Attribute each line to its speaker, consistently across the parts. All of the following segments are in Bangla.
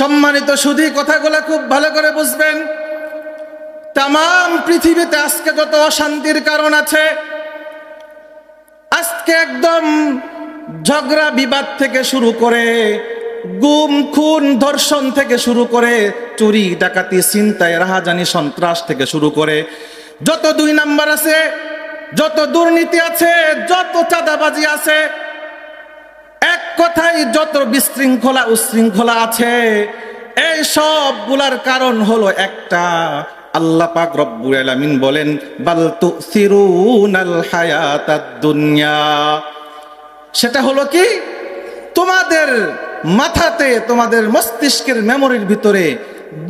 Speaker 1: সম্মানিত সুধী কথাগুলো খুব ভালো করে বুঝবেন। তাম পৃথিবীতে আজকে যত অশান্তির কারণ আছে, আজকে একদম ঝগড়া বিবাদ থেকে শুরু করে, গুম, খুন, ধর্ষণ থেকে শুরু করে, চুরি, ডাকাতি চিন্তায় রাহাজানি, সন্ত্রাস থেকে শুরু করে, যত দুই নাম্বার আছে, যত দুর্নীতি আছে, যত চাঁদাবাজি আছে কথায় যত বিশৃঙ্খলা উশৃঙ্খলা আছে, এই সবগুলার কারণ হলো একটা। আল্লাহ পাক রব্বুল আলামিন বলেন, বাল তুসিরুনাল হায়াতাদ দুনিয়া। সেটা হলো কি? তোমাদের মাথাতে, তোমাদের মস্তিষ্কের মেমোরির ভিতরে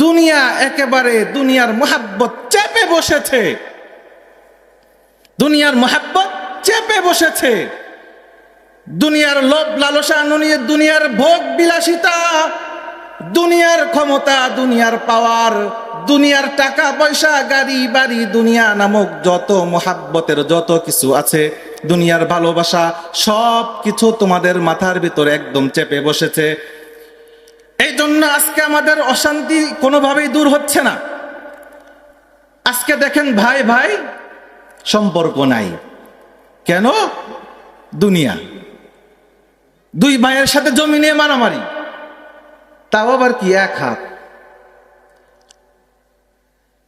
Speaker 1: দুনিয়া একেবারে দুনিয়ার মোহাব্বত চেপে বসেছে। দুনিয়ার মোহাব্বত চেপে বসেছে। দুনিয়ার লোভ লালসা নিয়ে দুনিয়ার ভোগ বিলাসিতা, দুনিয়ার ক্ষমতা, দুনিয়ার পাওয়ার, দুনিয়ার টাকা, পয়সা, গাড়ি, বাড়ি, দুনিয়া নামক যত মোহাব্বতের যত কিছু আছে, দুনিয়ার ভালোবাসা সব কিছু তোমাদের মাথার ভিতরে একদম চেপে বসেছে। এই জন্য আজকে আমাদের অশান্তি কোনোভাবেই দূর হচ্ছে না। আজকে দেখেন ভাই ভাই, সম্পর্ক নাই। কেন? দুনিয়া। দুই ভাইয়ের সাথে জমি নিয়ে মারামারি। তাও আবার কি এক হাত?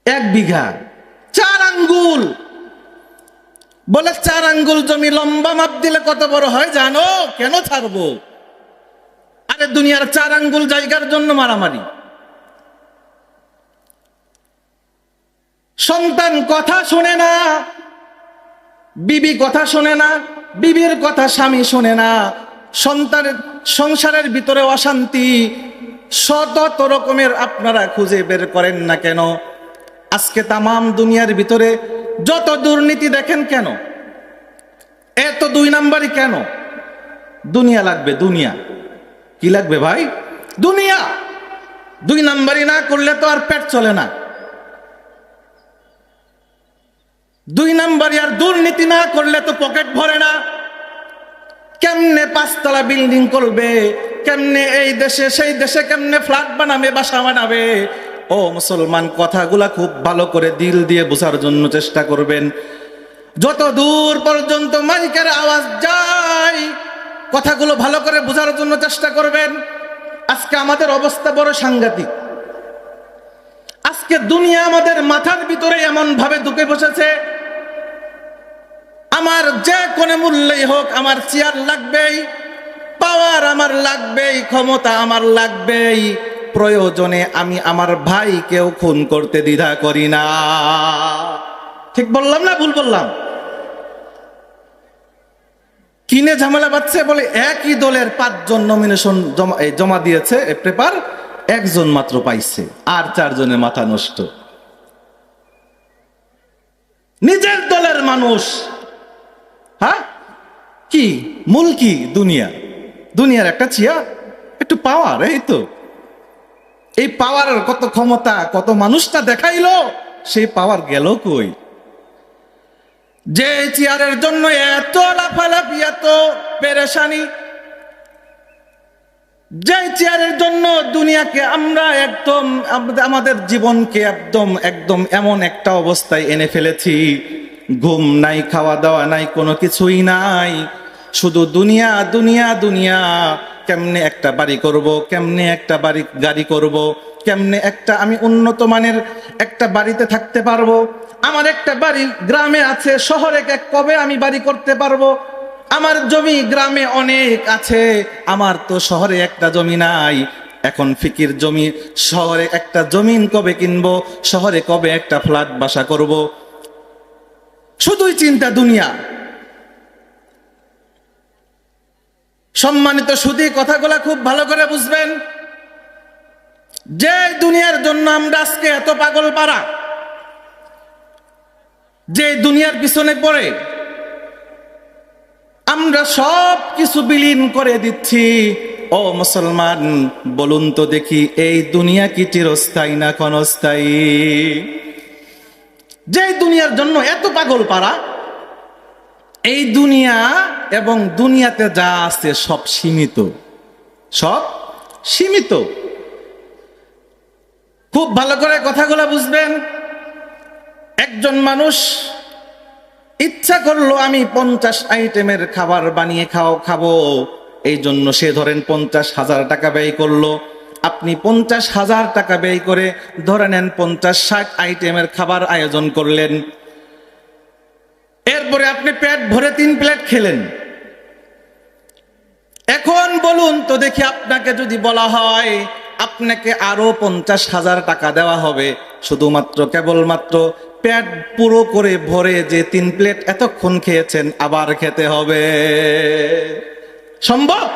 Speaker 1: এক বিঘা। চার আঙ্গুল। বলে চার আঙ্গুল জমি লম্বা মাপ দিলে কত বড় হয় জানো? কেন ছাড়বো? আরে দুনিয়ার চার আঙ্গুল জায়গার জন্য মারামারি। সন্তান কথা শোনে না, বিবি কথা শোনে না, বিবির কথা স্বামী শোনে না। সন্তানের সংসারের ভিতরে অশান্তি শত রকমের আপনারা খুঁজে বের করেন না কেন? আজকে তামাম দুনিয়ার ভিতরে যত দুর্নীতি দেখেন কেন? এত দুই নাম্বারই কেন? দুনিয়া লাগবে, দুনিয়া। কি লাগবে ভাই? দুনিয়া। দুই নাম্বারই না করলে তো আর পেট চলে না। দুই নাম্বারই আর দুর্নীতি না করলে তো পকেট ভরে না। কেমনে পাঁচতলা বিল্ডিং করবে? কেমনে এই দেশে, সেই দেশে কেমনে ফ্ল্যাট বানাবে, বাসা বানাবে? ও মুসলমান, কথাগুলা খুব ভালো করে দিল দিয়ে বোঝার জন্য চেষ্টা করবেন। যত দূর পর্যন্ত মাইকের আওয়াজ যায়, কথাগুলো ভালো করে বোঝার জন্য চেষ্টা করবেন। আজকে আমাদের অবস্থা বড় সাংঘাতিক। আজকে দুনিয়া আমাদের মাথার ভিতরে এমন ভাবে ঢুকে বসেছে আমার যে কোনো মূল্যই হোক আমার চেয়ার লাগবেই পাওয়ার আমার লাগবেই, ক্ষমতা আমার লাগবেই, প্রয়োজনে আমি আমার ভাইকেও খুন করতে দ্বিধা করি না। ঠিক বললাম না ভুল বললাম? কিনে ঝামেলা পাচ্ছে বলে একই দলের পাঁচজন নমিনেশন জমা দিয়েছে পেপার একজন মাত্র পাইছে, আর চারজনের মাথা নষ্ট। নিজের দলের মানুষ হ্যাঁ? কি? মূল কি দুনিয়া? দুনিয়ার একটা চেয়ার? একটু পাওয়ার এই তো। এই পাওয়ারের কত ক্ষমতা, কত মানুষটা দেখাইলো, সেই পাওয়ার গেল কই? যে চেয়ারের জন্য এত লাফালাফি, এত পেরেশানি যে চেয়ারের জন্য দুনিয়াকে আমরা একদম, আমাদের জীবনকে একদম একদম এমন একটা অবস্থায় এনে ফেলেছি ঘুম নাই, খাওয়া দাওয়া নাই, কোনো কিছুই নাই। শুধু দুনিয়া দুনিয়া দুনিয়া। কেমনে একটা বাড়ি করব, কেমনে একটা বাড়ি, গাড়ি করব, কেমনে একটা আমি উন্নত মানের একটা বাড়িতে থাকতে পারব। আমার একটা বাড়ি গ্রামে আছে, শহরে কবে আমি বাড়ি করতে পারব? আমার জমি গ্রামে অনেক আছে, আমার তো শহরে একটা জমি নাই। এখন ফিকির জমি, শহরে একটা জমিন কবে কিনবো? শহরে কবে একটা ফ্ল্যাট বাসা করব? শুধুই চিন্তা দুনিয়া। সম্মানিত সুদী কথাগুলা খুব ভালো করে বুঝবেন। যে দুনিয়ার জন্য আমরা আজকে এত পাগল পারা যে দুনিয়ার পিছনে পড়ে, আমরা সব কিছু বিলীন করে দিচ্ছি। ও মুসলমান, বলুন তো দেখি, এই দুনিয়া কি চিরস্থায়ী না ক্ষণস্থায়ী? যে দুনিয়ার জন্য এত পাগল পারা, এই দুনিয়া এবং দুনিয়াতে যা আছে সব সীমিত। সব সীমিত। খুব ভালো করে কথাগুলো বুঝবেন। একজন মানুষ ইচ্ছা করল, আমি পঞ্চাশ আইটেমের খাবার বানিয়ে খাও, খাব। এই জন্য সে ধরেন পঞ্চাশ হাজার টাকা ব্যয় করল। আপনি পঞ্চাশ হাজার টাকা ব্যয় করে, ধরে নেন পঞ্চাশ ষাট আইটেমের খাবার আয়োজন করলেন। এরপরে আপনি পেট ভরে তিন প্লেট খেলেন। এখন বলুন তো দেখি আপনাকে যদি বলা হয়, আপনাকে আরও পঞ্চাশ হাজার টাকা দেওয়া হবে। শুধুমাত্র, কেবলমাত্র পেট পুরো করে ভরে যে তিন প্লেট এতক্ষণ খেয়েছেন, আবার খেতে হবে। সম্ভব?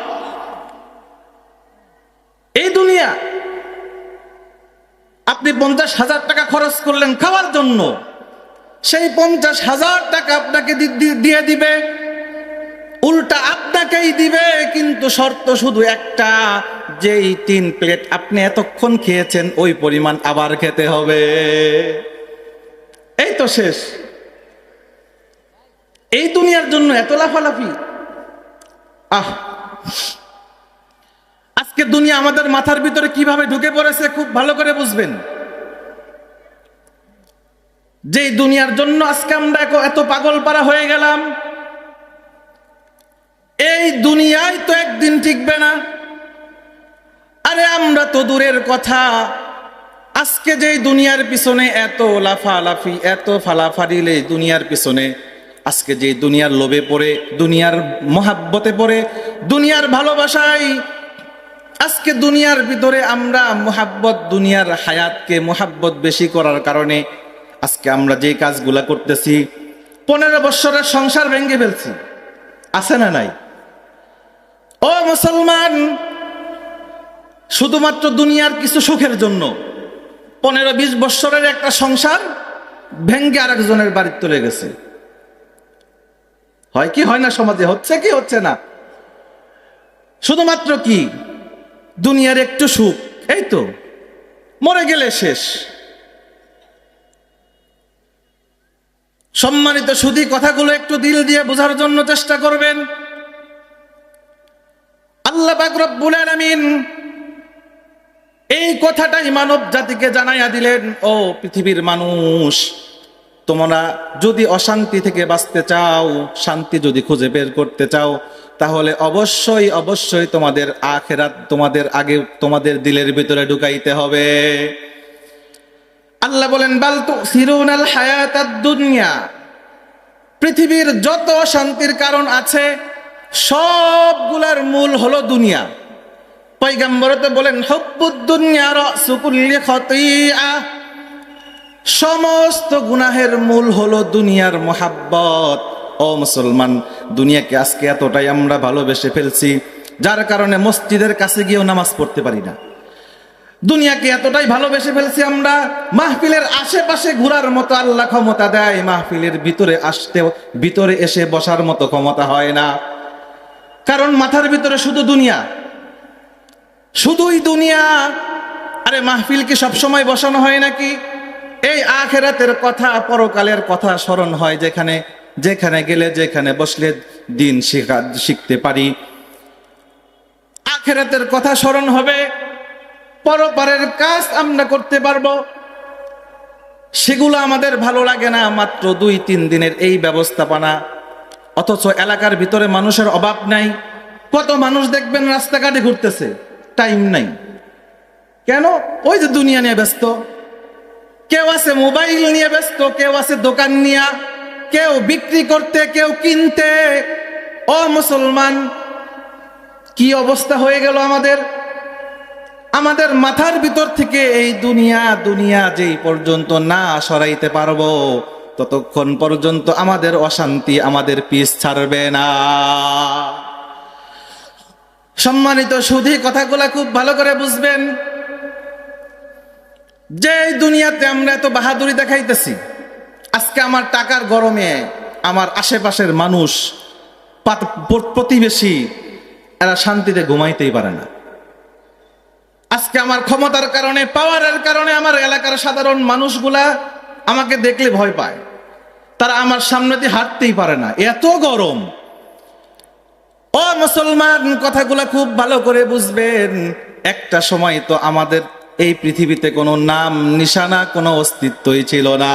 Speaker 1: এই দুনিয়া, আপনি পঞ্চাশ হাজার টাকা খরচ করলেন খাওয়ার জন্য। সেই পঞ্চাশ হাজার টাকা আপনাকে দিয়ে দিবে, উল্টা আপনাকেই দিবে, কিন্তু শর্ত শুধু একটা, যেই তিন প্লেট আপনি এতক্ষণ খেয়েছেন, ওই পরিমাণ আবার খেতে হবে। এই তো শেষ। এই দুনিয়ার জন্য এত লাফালাফি। আহ! দুনিয়া আমাদের মাথার ভিতরে কীভাবে ঢুকে পড়েছে খুব ভালো করে বুঝবেন। যেই দুনিয়ার জন্য আজকে আমরা এত- পাগল পারা হয়ে গেলাম, এই দুনিয়ায় তো একদিন টিকবে না। আরে আমরা তো দূরের কথা, আজকে যেই দুনিয়ার পিছনে এত লাফালাফি, এত ফালাফারিলে দুনিয়ার পিছনে, আজকে যে দুনিয়ার লোভে পড়ে, দুনিয়ার মহাব্বতে পড়ে, দুনিয়ার ভালোবাসায় আজকে দুনিয়ার ভিতরে আমরা মোহাব্বত দুনিয়ার হায়াতকে মোহাব্বত বেশি করার কারণে আজকে আমরা যে কাজগুলা করতেছি, পনেরো বৎসরের সংসার ভেঙে ফেলছি। আছে না নাই? ও মুসলমান, শুধুমাত্র দুনিয়ার কিছু সুখের জন্য পনেরো বিশ বৎসরের একটা সংসার ভেঙ্গে আরেকজনের বাড়ির চলে গেছে। হয় কি, হয় না সমাজে? হচ্ছে কি, হচ্ছে না? শুধুমাত্র কি? দুনিয়ার একটু সুখ, এই তো। মরে গেলে শেষ। সম্মানিত সুদী কথাগুলো একটু দিল দিয়ে বোঝার জন্য চেষ্টা করবেন। আল্লাহ রব্বুল আলামিন এই কথাটাই মানব জাতিকে জানাইয়া দিলেন, ও পৃথিবীর মানুষ, তোমরা যদি অশান্তি থেকে বাঁচতে চাও, শান্তি যদি খুঁজে বের করতে চাও তাহলে অবশ্যই অবশ্যই তোমাদের আখেরাত তোমাদের আগে তোমাদের দিলের ভিতরে ঢুকাইতে হবে। আল্লাহ বলেন, বাল তু সিরুনাল হায়াতাদ দুনিয়া পৃথিবীর যত শান্তির কারণ আছে, সবগুলার মূল হলো দুনিয়া। পৈগম্বরতে বলেন, হব্বুদ্দুনিয়া রসুকুল্লি খতিয়া সমস্ত গুনাহের মূল হলো দুনিয়ার মোহাব্বত। ও মুসলমান, দুনিয়াকে আজকে এতটাই আমরা ভালোবেসে ফেলছি, যার কারণে মসজিদের কাছে গিয়েও নামাজ পড়তে পারি না। দুনিয়াকে এতটাই ভালোবেসে ফেলছি আমরা, মাহফিলের আশেপাশে ঘোরার মতো আল্লাহ ক্ষমতা দেয়, মাহফিলের ভিতরে আসতে ভিতরে এসে বসার মতো ক্ষমতা হয় না। কারণ মাথার ভিতরে শুধু দুনিয়া। শুধুই দুনিয়া। আরে মাহফিল কি সবসময় বসানো হয় নাকি? এই আখেরাতের কথা, পরকালের কথা স্মরণ হয় যেখানে যেখানে গেলে, যেখানে বসলে দিন শেখা শিখতে পারি। আখেরাতের কথা স্মরণ হবে। পরপারের কাজ আমরা করতে পারব। সেগুলো আমাদের ভালো লাগে না, মাত্র দুই, তিন দিনের এই ব্যবস্থাপনা। অথচ এলাকার ভিতরে মানুষের অভাব নাই। কত মানুষ দেখবেন রাস্তাঘাটে ঘুরতেছে, টাইম নাই। কেন? ওই যে দুনিয়া নিয়ে ব্যস্ত। কেউ আছে মোবাইল নিয়ে ব্যস্ত, কেউ আছে দোকান নিয়ে। কেউ বিক্রি করতে, কেউ কিনতে। ও মুসলমান, কি অবস্থা হয়ে গেল আমাদের? আমাদের মাথার ভিতর থেকে এই দুনিয়া দুনিয়া যেই পর্যন্ত না সরাইতে পারব, ততক্ষণ পর্যন্ত আমাদের অশান্তি আমাদের পিস ছাড়বে না। সম্মানিত সুধী কথাগুলা খুব ভালো করে বুঝবেন। যে দুনিয়াতে আমরা এত বাহাদুরি দেখাইতেছি আজকে আমার টাকার গরমে আমার আশেপাশের মানুষ প্রতিবেশী, এরা শান্তিতে ঘুমাইতেই পারে না। আজকে আমার ক্ষমতার কারণে, পাওয়ারের কারণে আমার এলাকার সাধারণ মানুষগুলা আমাকে দেখলে ভয় পায়। তারা আমার সামনে দিয়ে হাঁটতেই পারে না। এত গরম। ও মুসলমান, কথাগুলা খুব ভালো করে বুঝবেন। একটা সময় তো আমাদের এই পৃথিবীতে কোনো নাম, নিশানা, কোনো অস্তিত্বই ছিল না।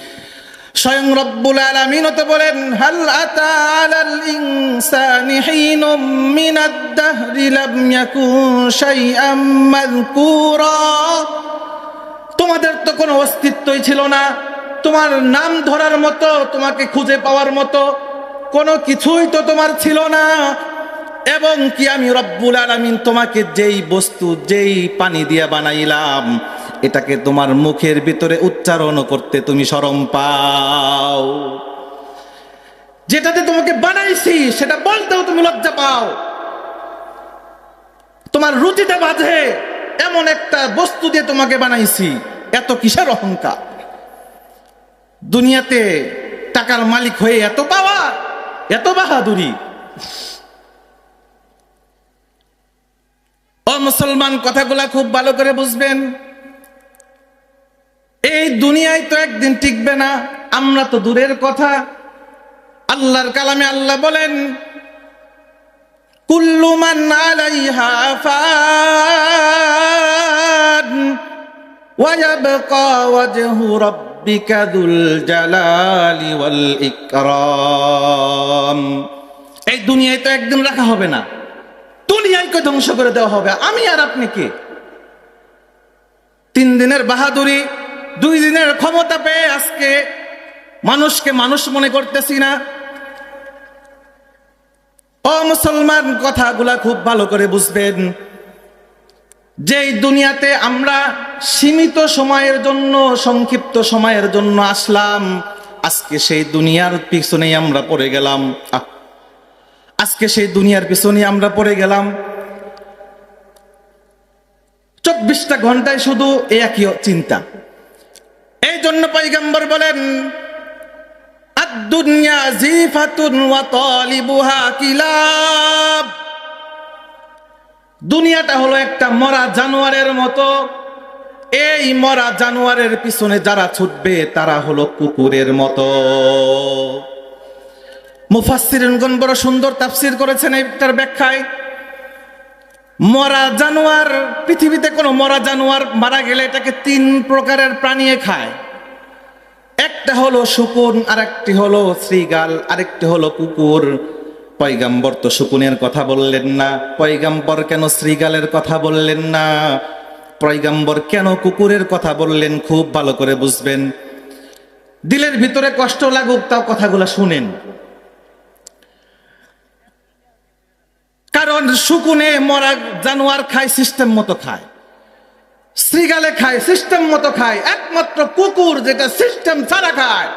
Speaker 1: স্বয়ং রব্বুল আলামিন তো বলেন, হাল তোমাদের তো কোনো অস্তিত্বই ছিল না। তোমার নাম ধরার মতো, তোমাকে খুঁজে পাওয়ার মতো কোনো কিছুই তো তোমার ছিল না। এবং কি আমি রব্বুল আলামিন তোমাকে যেই বস্তু, যেই পানি দিয়া বানাইলাম এটাকে তোমার মুখের ভিতরে উচ্চারণ করতে তুমি শরম পাও। যেটাতে তোমাকে বানাইছি, সেটা বলতেও তুমি লজ্জা পাও। তোমার রুচিটা বাঁধে এমন একটা বস্তু দিয়ে তোমাকে বানাইছি, এত কিসের অহংকার? দুনিয়াতে টাকার মালিক হয়ে এত পাওয়া, এত বাহাদুরি। ও মুসলমান, কথাগুলা খুব ভালো করে বুঝবেন। এই দুনিয়ায় তো একদিন টিকবে না। আমরা তো দূরের কথা। আল্লাহর কালামে আল্লাহ বলেন কুল্লুমান আলাইহা ফান ওয়ায়াবকা ওয়াজহু রাব্বিকা যুল জালালি ওয়াল ইকরাম। এই দুনিয়ায় তো একদিন রাখা হবে না। দুনিয়াকে ধ্বংস করে দেওয়া হবে। আমি আর আপনি কে? তিন দিনের বাহাদুরি দুই দিনের ক্ষমতা পেয়ে আজকে মানুষকে মানুষ মনে করতেছি না। ও মুসলমান, কথাগুলা খুব ভালো করে বুঝবেন। যেই দুনিয়াতে আমরা সীমিত সময়ের জন্য, সংক্ষিপ্ত সময়ের জন্য আসলাম, আজকে সেই দুনিয়ার পিছনেই আমরা পড়ে গেলাম। আজকে সেই দুনিয়ার পিছনেই আমরা পড়ে গেলাম। চব্বিশটা ঘন্টায় শুধু এই একই চিন্তা। এই জন্য পৈগম্বর বলেন কিলাব। দুনিয়াটা হলো একটা মরা জানোয়ারের মতো। এই মরা জানোয়ারের পিছনে যারা ছুটবে, তারা হলো কুকুরের মতো। মুফাসসিরিনগণ বড় সুন্দর তাফসির করেছেন এইটার ব্যাখ্যায়। মরা জানোয়ার, পৃথিবীতে কোনো মরা জানোয়ার মারা গেলে এটাকে তিন প্রকারের প্রাণীয়ে খায়। একটা হলো শকুন, আরেকটি হলো শ্রীগাল, আরেকটি হলো কুকুর। পয়গাম্বর তো শকুনের কথা বললেন না, পয়গাম্বর কেন শ্রীগালের কথা বললেন না? পয়গাম্বর কেন কুকুরের কথা বললেন, খুব ভালো করে বুঝবেন। দিলের ভিতরে কষ্ট লাগুক, তাও কথাগুলো শুনেন। কারণ শুকুনে মরা জানোয়ার খায় সিস্টেম মতো খায়। শ্রীগালে খায় সিস্টেম মতো খায়। একমাত্র কুকুর যেটা সিস্টেম ছাড়া খায়।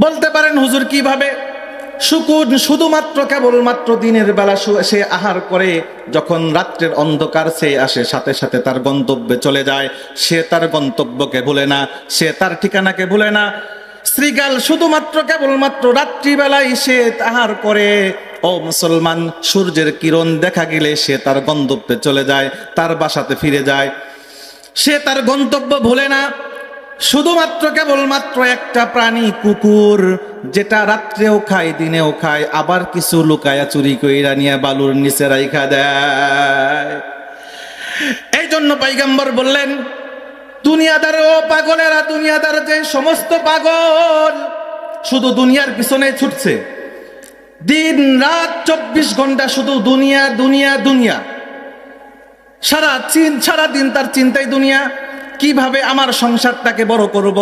Speaker 1: বলতে পারেন হুজুর কীভাবে? শুকুন শুধুমাত্র কেবলমাত্র দিনের বেলা সে আহার করে, যখন রাত্রের অন্ধকার সে আসে, সাথে সাথে তার গন্তব্যে চলে যায়। সে তার গন্তব্যকে ভুলে না, সে তার ঠিকানাকে ভুলে না। শ্রীগাল শুধুমাত্র কেবলমাত্র রাত্রিবেলায় সে তাহার করে। ও মুসলমান, সূর্যের কিরণ দেখা গেলে সে তার গন্তব্যে চলে যায়, তার বাসাতে ফিরে যায়। সে তার গন্তব্য ভুলে না। শুধুমাত্র কেবলমাত্র একটা প্রাণী কুকুর, যেটা রাত্রেও খায়, দিনেও খায়, আবার কিছু লুকায়া চুরি কইরা নিয়ে বালুর নিচে রাইখা দেয়। এই জন্য পাইগাম্বর বললেন দুনিয়াদার ও পাগলেরা, দুনিয়াদার যে সমস্ত পাগল, শুধু দুনিয়ার পিছনে ছুটছে। দিন রাত চব্বিশ ঘণ্টা শুধু দুনিয়া দুনিয়া দুনিয়া। সারা চিন, সারা দিন তার চিন্তাই দুনিয়া। কীভাবে আমার সংসারটাকে বড় করব?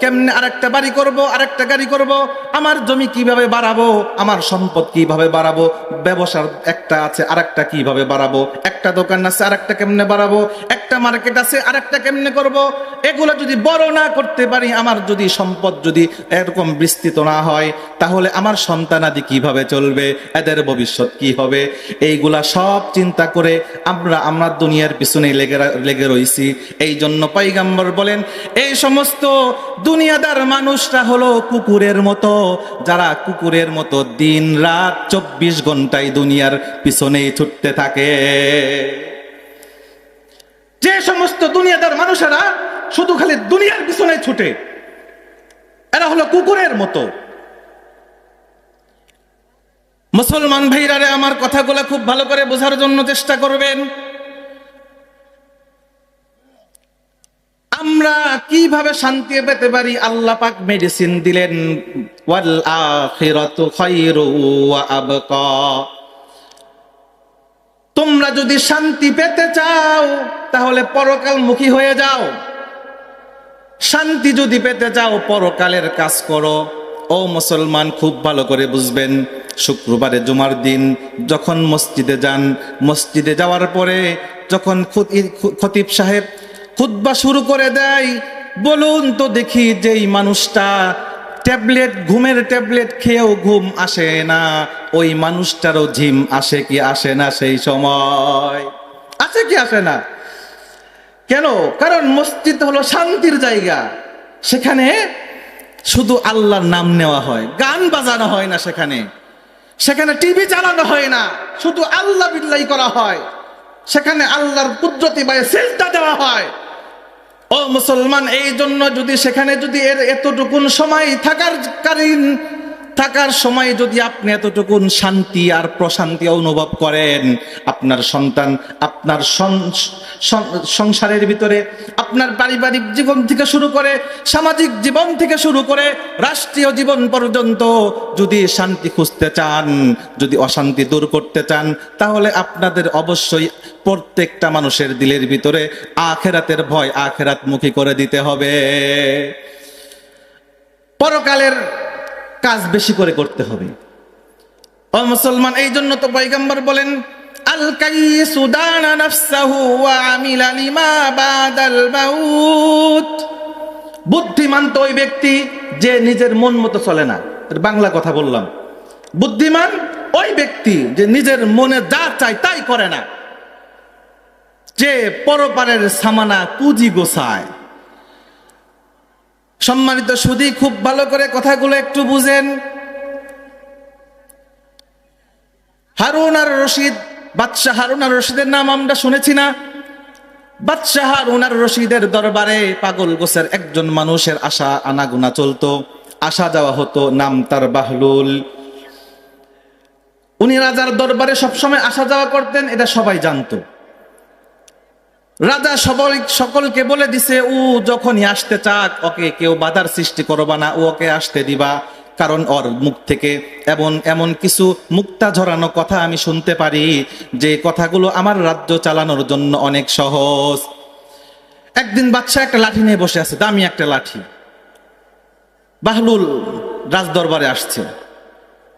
Speaker 1: কেমনে আরেকটা বাড়ি করব, আরেকটা গাড়ি করব? আমার জমি কীভাবে বাড়াবো? আমার সম্পদ কীভাবে বাড়াবো? ব্যবসার একটা আছে, আরেকটা কীভাবে বাড়াবো? একটা দোকান আছে, আরেকটা কেমনে বাড়াবো? একটা মার্কেট আছে, আরেকটা কেমনে করব? এগুলো যদি বড় না করতে পারি, আমার যদি সম্পদ যদি এরকম বিস্তৃত না হয়, তাহলে আমার সন্তানাদি কীভাবে চলবে? এদের ভবিষ্যৎ কি হবে? এইগুলা সব চিন্তা করে আমরা আমরা দুনিয়ার পিছনে লেগে লেগে রয়েছি এই জন্য পাইগাম্বর বলেন, এই সমস্ত দুনিয়াদার মানুষরা হলো কুকুরের মতো। যারা কুকুরের মতো দিন রাত চব্বিশ ঘন্টায় দুনিয়ার পিছনেই ছুটতে থাকে। যে সমস্ত দুনিয়াদার মানুষেরা শুধু খালি দুনিয়ার পিছনে ছুটে। এরা হলো কুকুরের মতো। মুসলমান ভাইরারে আমার কথাগুলো খুব ভালো করে বোঝার জন্য চেষ্টা করবেন। আমরা কীভাবে শান্তি পেতে পারি? আল্লাহ পাক মেডিসিন দিলেন, ওয়াল আখিরাতু খায়রু ওয়া আবকা। তোমরা যদি শান্তি পেতে চাও, তাহলে পরকালমুখী হয়ে যাও। শান্তি যদি পেতে চাও, পরকালের কাজ করো। ও মুসলমান, খুব ভালো করে বুঝবেন, শুক্রবারে জুমার দিন, যখন মসজিদে যান, মসজিদে যাওয়ার পরে যখন খতিব সাহেব খুতবা শুরু করে দেয়। বলুন তো দেখি যেই মানুষটা ট্যাবলেট, ঘুমের ট্যাবলেট খেয়েও ঘুম আসে না, ওই মানুষটারও ঝিম আসে কি আসে না সেই সময়। আসে কি আসে না? কেন? কারণ মসজিদ হলো শান্তির জায়গা। সেখানে শুধু আল্লাহর নাম নেওয়া হয়, গান বাজানো হয় না সেখানে। সেখানে টিভি চালানো হয় না, শুধু আল্লাহ বিল্লাই করা হয়। সেখানে আল্লাহর কুদরতি বা সেলটা দেওয়া হয়। ও মুসলমান এই জন্য যদি সেখানে যদি এর এতটুকুন সময় থাকার কালীন থাকার সময় যদি আপনি এতটুকুন শান্তি আর প্রশান্তি অনুভব করেন, আপনার সন্তান, আপনার সংসারের ভিতরে, আপনার পারিবারিক জীবন থেকে শুরু করে, সামাজিক জীবন থেকে শুরু করে, রাষ্ট্রীয় জীবন পর্যন্ত যদি শান্তি খুঁজতে চান, যদি অশান্তি দূর করতে চান, তাহলে আপনাদের অবশ্যই প্রত্যেকটা মানুষের দিলের ভিতরে আখেরাতের ভয় আখেরাত মুখী করে দিতে হবে। পরকালের কাজ বেশি করে করতে হবে। ও মুসলমান, এই জন্য তো পয়গম্বর বলেন, আল কাইসু দানা নাফসাহু ওয়া আমিলা লিমা বাদাল মাউত। বুদ্ধিমান তো ওই ব্যক্তি যে নিজের মন মতো চলে না। বাংলা কথা বললাম। বুদ্ধিমান ওই ব্যক্তি যে নিজের মনে যা চায় তাই করে না। যে পরপারের সামানা পুঁজি গোছায়। সম্মানিত সুদী, খুব ভালো করে কথাগুলো একটু বুঝেন। হারুন আর রশিদ, বাদশাহ হারুন আর রশিদের নাম আমরা শুনেছি না। বাদশাহ হারুন আর রশিদের দরবারে পাগল গোছের একজন মানুষের আশা আনাগুনা চলতো। আসা যাওয়া হতো, নাম তার বাহলুল। উনি রাজার দরবারে সবসময় আসা যাওয়া করতেন, এটা সবাই জানতো। রাজা সবল সকলকে বলে দিছে, ও, যখনই আসতে চাক, ওকে কেউ বাধার সৃষ্টি করবা না ওকে আসতে দিবা। কারণ ওর মুখ থেকে এমন এমন কিছু মুক্তা ঝরানো কথা আমি শুনতে পারি, যে কথাগুলো আমার রাজ্য চালানোর জন্য অনেক সহজ। একদিন বাচ্চা একটা লাঠি নিয়ে বসে আছে, দামি একটা লাঠি। বাহলুল রাজদরবারে আসছে।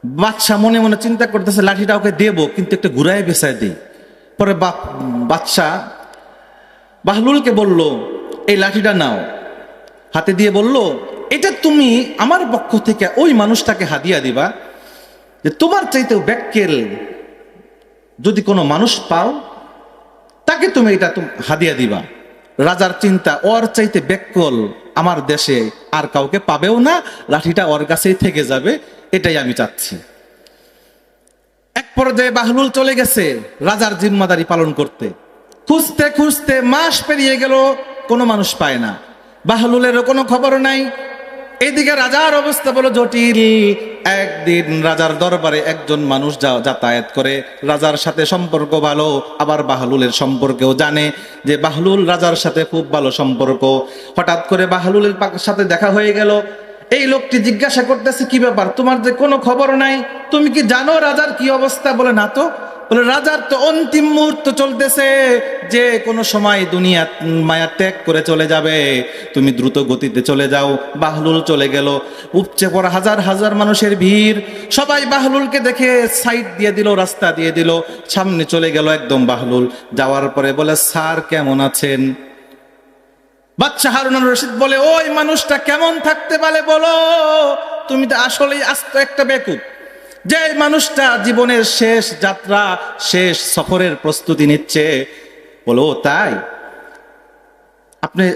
Speaker 1: বাচ্চা মনে মনে চিন্তা করতেছে, লাঠিটা ওকে দেবো, কিন্তু একটা ঘুরায় বেসায় দিই। পরে বাচ্চা বাহলুলকে বলল, এই লাঠিটা নাও। হাতে দিয়ে বলল, এটা তুমি আমার পক্ষ থেকে ওই মানুষটাকে হাদিয়া দিবা যে তোমার চাইতেও ব্যাক্কেল। যদি কোনো মানুষ পাও, তাকে তুমি এটা হাদিয়া দিবা। রাজার চিন্তা, ওর চাইতে ব্যাকল আমার দেশে আর কাউকে পাবেও না, লাঠিটা ওর কাছেই থেকে যাবে, এটাই আমি চাচ্ছি। এক পর্যায়ে বাহলুল চলে গেছে রাজার জিম্মাদারি পালন করতে। খুঁজতে খুঁজতে মাস পেরিয়ে গেল, কোনো মানুষ পায় না। বাহলুলেরও কোনো খবর নাই। এদিকে রাজার অবস্থা বলো জটিল। একদিন রাজার দরবারে একজন মানুষ যাতায়াত করে, রাজার সাথে সম্পর্ক ভালো, আবার বাহলুলের সম্পর্কেও জানে যে বাহলুল রাজার সাথে খুব ভালো সম্পর্ক। হঠাৎ করে বাহলুলের সাথে দেখা হয়ে গেল। এই লোকটি জিজ্ঞাসা করতেছে, কি ব্যাপার? তোমার যে কোনো খবর নাই? তুমি কি জানো রাজার কি অবস্থা? বলে, না তো। বলে, রাজার তো অন্তিম মুহূর্ত চলতেছে। যে কোনো সময় দুনিয়া মায়া ত্যাগ করে চলে যাবে। তুমি দ্রুত গতিতে চলে যাও। বাহলুল চলে গেল। উপচে পড়া হাজার হাজার মানুষের ভিড়। সবাই বাহলুলকে দেখে সাইড দিয়ে দিল, রাস্তা দিয়ে দিল। সামনে চলে গেল একদম বাহলুল। যাওয়ার পরে বলে, স্যার, কেমন আছেন? বাচ্চা হারুন রশিদ বলে, ওই মানুষটা কেমন থাকতে পারে বলো? তুমি তো আসলেই আস্ত একটা বেকুব। যে মানুষটা জীবনের শেষ যাত্রা, শেষ সফরের প্রস্তুতি নিচ্ছে, বলো তাই? আপনি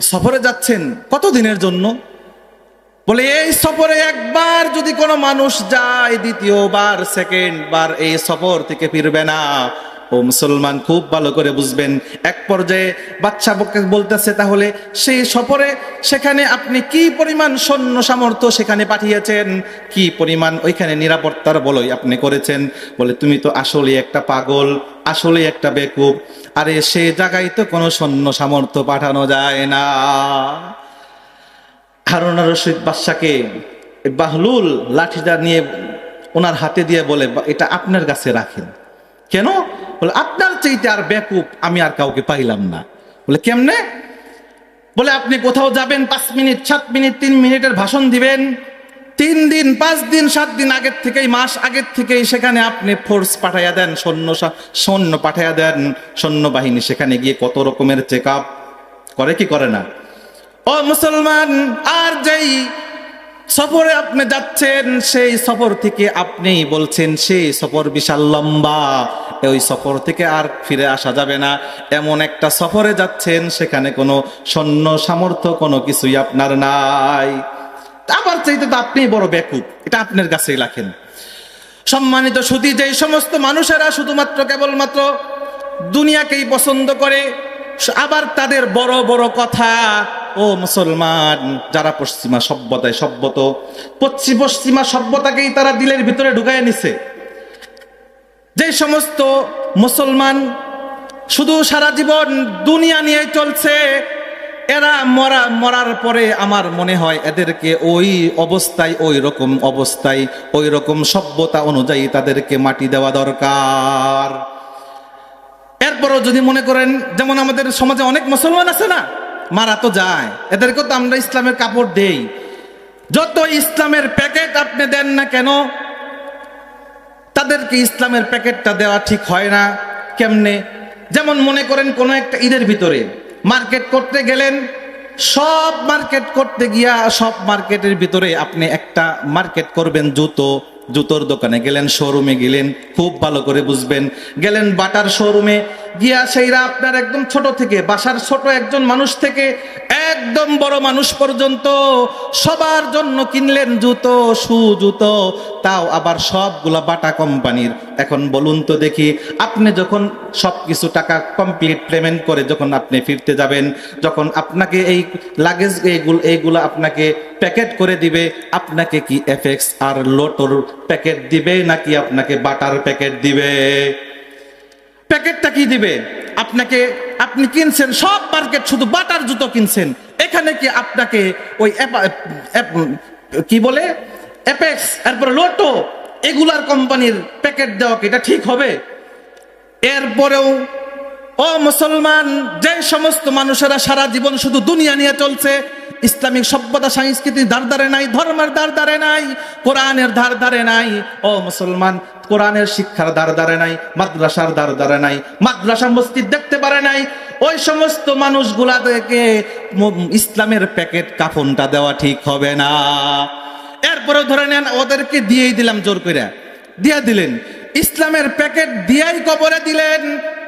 Speaker 1: সফরে যাচ্ছেন কত দিনের জন্য? বলে, এই সফরে একবার যদি কোনো মানুষ যায়, দ্বিতীয়বার সেকেন্ড বার এই সফর থেকে ফিরবে না। ও মুসলমান খুব ভালো করে বুঝবেন। এক পর্যায়ে বাচ্চা বলতেছে, তাহলে সেই সফরে সেখানে আপনি কি পরিমাণ সৈন্য সামর্থ্য সেখানে পাঠিয়েছেন? কি পরিমাণ ওইখানে নিরাপত্তার বলই আপনি করেছেন? বলে, তুমি তো আসলে একটা পাগল আসলে একটা বেকুব। আরে, সে জায়গায় তো কোনো সৈন্য সামর্থ্য পাঠানো যায় না। হারুনা রশিদ বাদশাকে বাহলুল লাঠিটা নিয়ে ওনার হাতে দিয়ে বলে, এটা আপনার কাছে রাখেন। কেন? বলে, আপনার চাইতে আর ব্যাকুপ আমি আর কাউকে পাইলাম না। বলে, কেমনে? বলে, আপনি কোথাও যাবেন, পাঁচ মিনিট, সাত মিনিট, তিন মিনিটের ভাষণ দিবেন। তিন দিন, পাঁচ দিন, সাত দিন আগের থেকেই, মাস আগের থেকেই সেখানে আপনি ফোর্স পাঠাইয়া দেন, সৈন্য সৈন্য পাঠাইয়া দেন। সৈন্যবাহিনী সেখানে গিয়ে কত রকমের চেক করে কি করে না? ও মুসলমান, আর যেই সফরে আপনি যাচ্ছেন, সেই সফর থেকে আপনি বলছেন, সেই সফর বিশাল লম্বা। ওই সফর থেকে আর ফিরে আসা যাবে না। এমন একটা সফরে যাচ্ছেন, সেখানে কোনো সৈন্য সামর্থ্য, কোনো কিছুই আপনার নাই। আবার চাইতে তো আপনি বড় বেকুব। এটা আপনার কাছেই রাখেন। সম্মানিত সুদী যেই সমস্ত মানুষেরা শুধুমাত্র কেবলমাত্র দুনিয়াকেই পছন্দ করে। আবার তাদের বড় বড় কথা, ও মুসলমান, যারা পশ্চিমা সভ্যতায় সভ্যত পশ্চিম পশ্চিমা সভ্যতাকেই তারা দিলের ভিতরে ঢুকায় নিছে। যে সমস্ত মুসলমান শুধু সারা জীবন দুনিয়া নিয়ে চলছে, এরা মরা, মরার পরে আমার মনে হয় এদেরকে ওই অবস্থায়, ওই রকম অবস্থায়, ওই রকম সভ্যতা অনুযায়ী তাদেরকে মাটি দেওয়া দরকার। এরপরও যদি মনে করেন, যেমন আমাদের সমাজে অনেক মুসলমান আছে না, মারা তো যায়। এদেরকেও তো আমরা ইসলামের কাপড় দেই। যত ইসলামের প্যাকেট আপনি দেন না কেন, তাদেরকে ইসলামের প্যাকেটটা দেওয়া ঠিক হয় না। কেমনে? যেমন মনে করেন কোনো একটা ঈদের ভিতরে মার্কেট করতে গেলেন, সব মার্কেট করতে গিয়া সব মার্কেটের ভিতরে আপনি একটা মার্কেট করবেন, জুতো, জুতোর দোকানে গেলেন, শোরুমে গেলেন, খুব ভালো করে বুঝবেন। গেলেন বাটার শোরুমে গিয়া সেইরা আপনার একদম ছোট থেকে, বাসার ছোট একজন মানুষ থেকে একদম বড় মানুষ পর্যন্ত সবার জন্য কিনলেন জুতো শু জুতো, তাও আবার সবগুলা বাটা কোম্পানির। এখন বলুন তো দেখি, আপনি যখন সব কিছু টাকা কমপ্লিট পেমেন্ট করে যখন আপনি ফিরতে যাবেন, যখন আপনাকে এই লাগেজ এইগুলো এইগুলো আপনাকে প্যাকেট করে দিবে, আপনাকে কি এফএক্স আর লোটোর প্যাকেট দিবে নাকি আপনাকে বাটার প্যাকেট দিবে? প্যাকেটটা কি দিবে? আপনাকে, আপনি কিনছেন সব মার্কেট, শুধু বাটার জুতো কিনছেন। এখানে কি আপনাকে ওই কি বলে? অ্যাপেক্স এরপরে লোটো, এগুলার কোম্পানির প্যাকেট দেওয়া কি? এটা ঠিক হবে? এরপরেও ও মুসলমান যে সমস্ত মানুষেরা সারা জীবন শুধু দুনিয়া নিয়ে চলছে ইসলামিক সভ্যতা, সংস্কৃতি ধার ধারে নাই, ধর্মের ধার ধারে নাই, কোরআনের ধার ধারে নাই। ও মুসলমান, কোরআনের শিক্ষার ধার ধারে নাই, মাদ্রাসার ধার ধারে নাই, মাদ্রাসা মসজিদ দেখতে পারে নাই। ওই সমস্ত মানুষগুলা থেকে ইসলামের প্যাকেট কাফনটা দেওয়া ঠিক হবে না। এরপরে ধরে নেন, ওদেরকে দিয়েই দিলাম জোর করে দিয়া দিলেন। ইসলামের প্যাকেট দিয়াই কবরে দিলেন।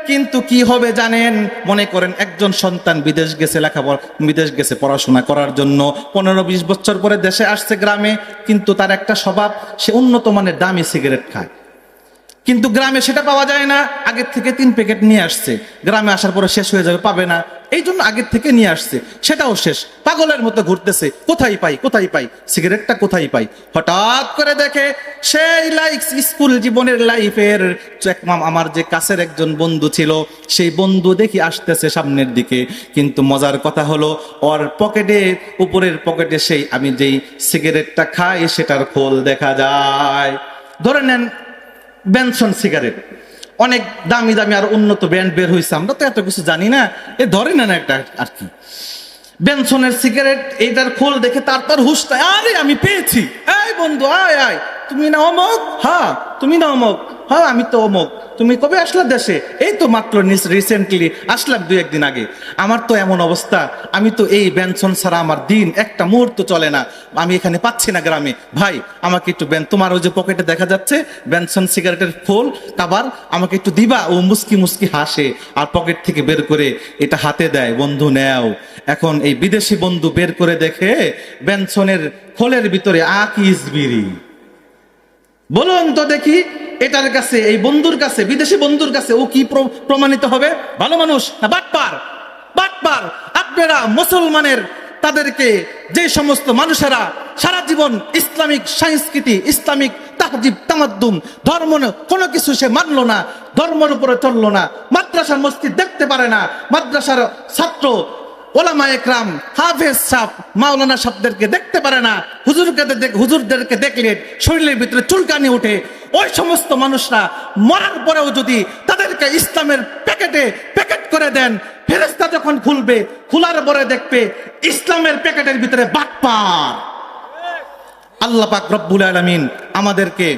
Speaker 1: কিন্তু কি হবে জানেন? মনে করেন একজন সন্তান বিদেশ গেছে লেখাপড়া, বিদেশ গেছে পড়াশোনা করার জন্য, পনেরো বিশ বছর পরে দেশে আসছে গ্রামে, কিন্তু তার একটা স্বভাব, সে উন্নত মানের দামি সিগারেট খায়। কিন্তু গ্রামে সেটা পাওয়া যায় না। আগের থেকে তিন প্যাকেট নিয়ে আসছে। গ্রামে আসার পরে শেষ হয়ে যাবে, পাবে না। এই জন্য আগের থেকে নিয়ে আসছে। সেটাও শেষ। পাগলের মতো ঘুরতেছে। কোথায় পাই কোথায় পাই? সিগারেটটা কোথায় পাই? হঠাৎ করে দেখে সেই লাইফ স্কুল জীবনের লাইফের আমার যে কাছের একজন বন্ধু ছিল, সেই বন্ধু দেখি আসতেছে সামনের দিকে। কিন্তু মজার কথা হলো, ওর পকেটে উপরের পকেটে সেই আমি যেই সিগারেটটা খাই, সেটার খোল দেখা যায়। ধরে নেন বেনসন সিগারেট। অনেক দামি দামি আর উন্নত ব্র্যান্ড বের হয়েছে আমরা তো এত কিছু জানি না। এ ধরে না একটা আর কি। বেনসনের সিগারেট, এইটার খোল দেখে তারপর তার হুশটা আরে, আমি পেয়েছি। এই বন্ধু, আয় আয়, তুমি না অমক? হ্যাঁ তুমি না অমক। হ্যাঁ আমি তো অমুক। তুমি কবে আসলে দেশে? এই তো মাত্র রিসেন্টলি আসলাম দু একদিন আগে। আমার তো এমন অবস্থা, আমি তো এই বেনসন ছাড়া আমার দিন একটা মুহূর্ত চলে না। আমি এখানে পাচ্ছি না গ্রামে। ভাই, আমাকে একটু বেন তোমার ওই যে পকেটে দেখা যাচ্ছে বেনসন সিগারেটের ফুল কাবার আমাকে একটু দিবা? ও মুস্কি মুস্কি হাসে আর পকেট থেকে বের করে এটা হাতে দেয়। বন্ধু, নেও। এখন এই বিদেশি বন্ধু বের করে দেখে বেনসনের খোলের ভিতরে আকিস বিড়ি। বলুন তো দেখি, এটার কাছে, এই বন্ধুর কাছে, বিদেশি বন্ধুর কাছে ও কি প্রমাণিত হবে? ভালো মানুষ, না বাটপার? বাটপার, আপনারা মুসলমানের, তাদেরকে যে সমস্ত মানুষেরা সারা জীবন ইসলামিক সংস্কৃতি, ইসলামিক তাহজিব, তামাদ্দুম, ধর্ম কোনো কিছু সে মানল না, ধর্মের উপরে চলল না, মাদ্রাসার মসজিদ দেখতে পারে না, মাদ্রাসার ছাত্র ওলামা একরাম, হাফেজ সাহ, মাওলানা সাহেবদেরকে দেখতে পারে না। হুজুরকে হুজুরদেরকে দেখলে শরীরের ভিতরে চুলকানি ওঠে। ওই সমস্ত মানুষরা মরার পরেও যদি তাদেরকে ইসলামের প্যাকেটে প্যাকেট করে দেন ফেরেস্তা যখন খুলবে, খোলার পরে দেখবে ইসলামের প্যাকেটের ভিতরে বাটপার। আল্লাহ পাক রব্বুল আলমিন আমাদেরকে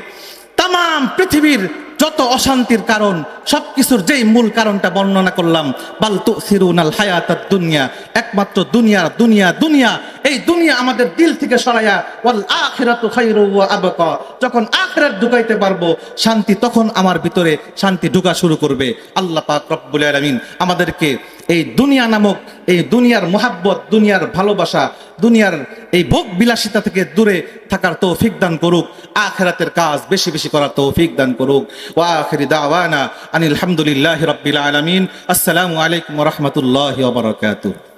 Speaker 1: তাম পৃথিবীর যত অশান্তির কারণ সব কিছুর যেই মূল কারণটা বর্ণনা করলাম বালতু সিরুনাল হায়াত দুনিয়া, একমাত্র দুনিয়া দুনিয়া দুনিয়া, এই দুনিয়া আমাদের দিল থেকে সরাইয়া, ওয়াল আখিরাতু খায়রু ওয়া আবকা, যখন আখিরাত ঢুকাইতে পারব, শান্তি তখন আমার ভিতরে শান্তি ঢুকা শুরু করবে। আল্লাহ পাক রব্বুল আলামিন আমাদেরকে এই দুনিয়া নামক, এই দুনিয়ার মোহাব্বত, দুনিয়ার ভালোবাসা, দুনিয়ার এই ভোগ বিলাসিতা থেকে দূরে থাকার তৌফিক দান করুক, আখেরাতের কাজ বেশি বেশি করার তৌফিক দান করুক। ওয়া আখিরি দাওয়ানা আনিল হামদুলিল্লাহি রাব্বিল আলামিন। আসসালামু আলাইকুম রাহমাতুল্লাহি বারাকাতুহু।